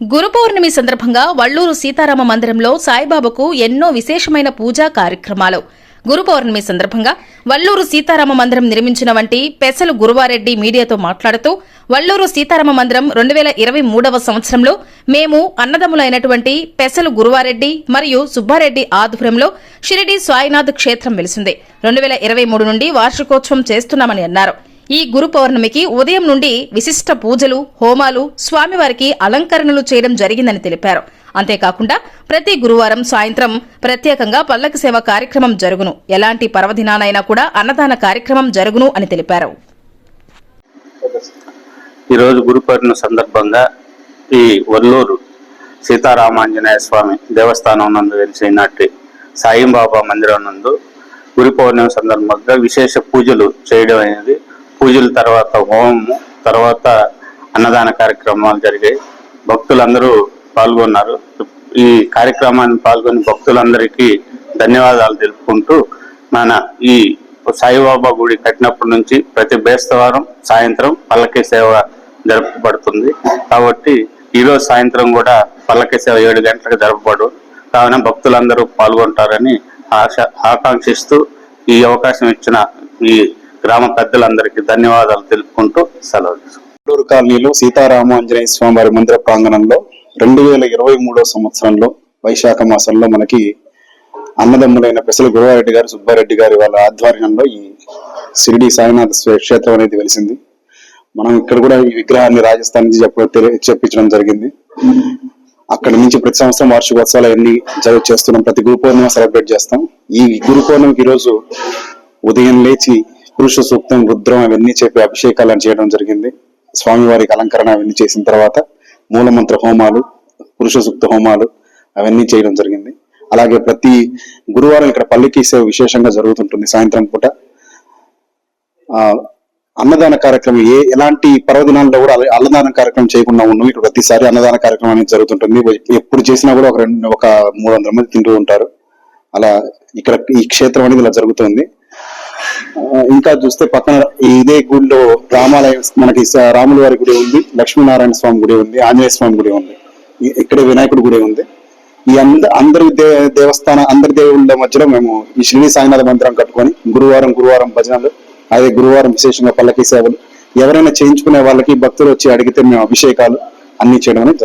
గురు పౌర్ణమి సందర్భంగా వల్లూరు సీతారామ మందిరంలో సాయిబాబాకు ఎన్నో విశేషమైన పూజా కార్యక్రమాలు. గురు పౌర్ణమి సందర్భంగా వల్లూరు సీతారామ మందిరం నిర్మించిన వంటి పెసలు గురువారెడ్డి మీడియాతో మాట్లాడుతూ వల్లూరు సీతారామ మందిరం రెండు వేల ఇరవై మూడవ సంవత్సరంలో మేము అన్నదమ్ములైనటువంటి పెసలు గురువారెడ్డి మరియు సుబ్బారెడ్డి ఆధ్వర్యంలో షిరిడి సాయినాథ్ క్షేత్రం వెలిసింది. రెండు వేల ఇరవై మూడు నుండి వార్షికోత్సవం చేస్తున్నామని అన్నారు. ఈ గురు పౌర్ణమికి ఉదయం నుండి విశిష్ట పూజలు హోమాలు స్వామివారికి అలంకరణలు చేయడం జరిగిందని తెలిపారు. అంతేకాకుండా ప్రతి గురువారం సాయంత్రం ప్రత్యేకంగా పల్లకి సేవ కార్యక్రమం జరుగును. ఎలాంటి పర్వదినానైనా కూడా అన్నదాన కార్యక్రమం జరుగును అని తెలిపారు. ఈరోజు గురు పౌర్ణమి సందర్భంగా ఈ వల్లూరు సీతారామాంజనేయ స్వామి దేవస్థానం నందు వెలిసినట్టు సాయిబాబా మందిరం నందు గురు పౌర్ణమి సందర్భంగా విశేష పూజలు చేయడం అనేది పూజల తర్వాత హోమం తర్వాత అన్నదాన కార్యక్రమాలు జరిగాయి. భక్తులందరూ పాల్గొన్నారు. ఈ కార్యక్రమాన్ని పాల్గొని భక్తులందరికీ ధన్యవాదాలు తెలుపుకుంటూ మన ఈ సాయిబాబా గుడి కట్టినప్పటి నుంచి ప్రతి బేస్తవారం సాయంత్రం పల్లకి సేవ జరపబడుతుంది. కాబట్టి ఈ రోజు సాయంత్రం కూడా పల్లకి సేవ ఏడు గంటలకు జరపబడు. కావున భక్తులందరూ పాల్గొంటారని ఆశ ఆకాంక్షిస్తూ ఈ అవకాశం ఇచ్చిన ఈ గ్రామ పెద్దలందరికీ ధన్యవాదాలు తెలుపుకుంటూ సెలవు గుంటూరు కాలనీలో సీతారామాంజనేయ స్వామి వారి మందిర ప్రాంగణంలో రెండు వేల ఇరవై మూడో సంవత్సరంలో వైశాఖ మాసంలో మనకి అన్నదమ్ములైన పెసల గురవారెడ్డి గారు సుబ్బారెడ్డి గారి వాళ్ళ ఆధ్వర్యంలో ఈ షిరిడి సాయినాథ్ క్షేత్రం అనేది వెలిసింది. మనం ఇక్కడ కూడా ఈ విగ్రహాన్ని రాజస్థాన్ నుంచి చెప్ప చెప్పించడం జరిగింది. అక్కడ నుంచి ప్రతి సంవత్సరం వార్షికోత్సవాలు అన్ని జరుగు చేస్తున్నాం. ప్రతి గురు పౌర్ణిమ సెలబ్రేట్ చేస్తాం. ఈ గురు పౌర్ణమికి ఈరోజు ఉదయం లేచి పురుష సూక్తం రుద్రం అవన్నీ చెప్పి అభిషేకాలను చేయడం జరిగింది. స్వామివారికి అలంకరణ అవన్నీ చేసిన తర్వాత మూలమంత్ర హోమాలు పురుష సూక్త హోమాలు అవన్నీ చేయడం జరిగింది. అలాగే ప్రతి గురువారం ఇక్కడ పల్లికి సేవ విశేషంగా జరుగుతుంటుంది సాయంత్రం పూట. అన్నదాన కార్యక్రమం ఏ ఎలాంటి పర్వదినాల్లో కూడా అన్నదాన కార్యక్రమం చేయకుండా ఉన్నాం ఇక్కడ ప్రతిసారి అన్నదాన కార్యక్రమం అనేది జరుగుతుంటుంది. ఎప్పుడు చేసినా కూడా ఒక రెండు ఒక మూడు వందల మంది తింటూ ఉంటారు. అలా ఇక్కడ ఈ క్షేత్రం అనేది ఇలా జరుగుతుంది. ఇంకా చూస్తే పక్కన ఇదే గుడిలో రామాలయం మనకి స- రాముల వారి గుడి ఉంది లక్ష్మీనారాయణ స్వామి గుడి ఉంది ఆంజనేయ స్వామి గుడి ఉంది ఇక్కడ ఇక్కడే వినాయకుడి గుడి ఉంది. ఈ అంద అందరి దే దేవస్థాన అందరి దేవుళ్ళ మధ్యలో మేము ఈ శ్రీ సాయినాథ మందిరం కట్టుకొని గురువారం గురువారం భజనలు అదే గురువారం విశేషంగా పల్లకి సేవలు ఎవరైనా చేయించుకునే వాళ్ళకి భక్తులు వచ్చి అడిగితే మేము అభిషేకాలు అన్ని చేయడం అనేది